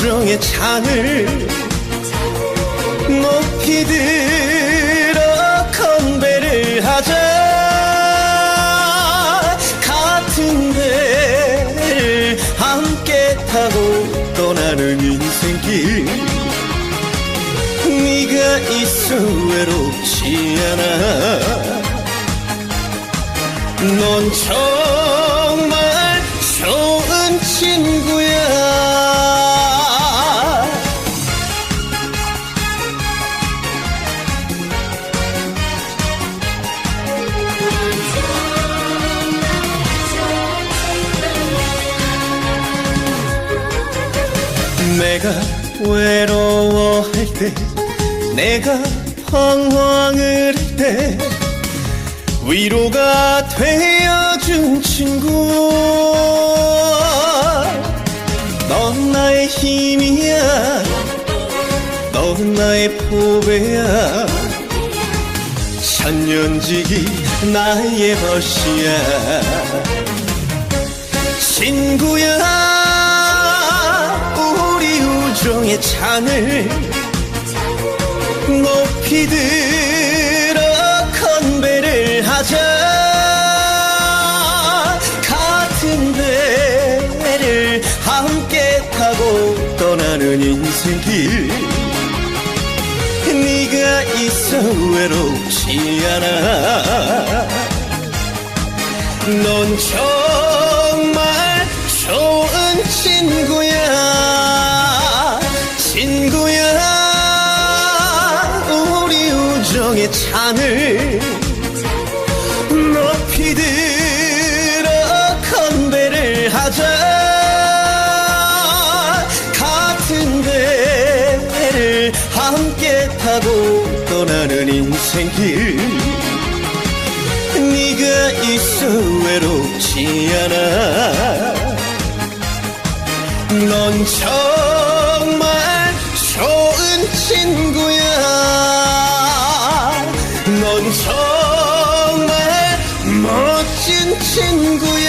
우정의 창을 높이 들어 건배를 하자. 같은 배를 함께 타고 떠나는 인생길. 네가 있어 외롭지 않아. 넌정 내가 외로워할 때, 내가 방황을 할 때, 위로가 되어준 친구. 넌 나의 힘이야. 넌 나의 보배야. 천년지기 나의 벗이야. 친구야 창을 높이 들어 건배를 하자. 같은 배를 함께 타고 떠나는 인생길. 네가 있어 외롭지 않아. 넌 정말 좋은 친구야 정의 창을 높이 들어 건배를 하자. 같은 배를 함께 타고 떠나는 인생길. 네가 있어 외롭지 않아. 넌정 千古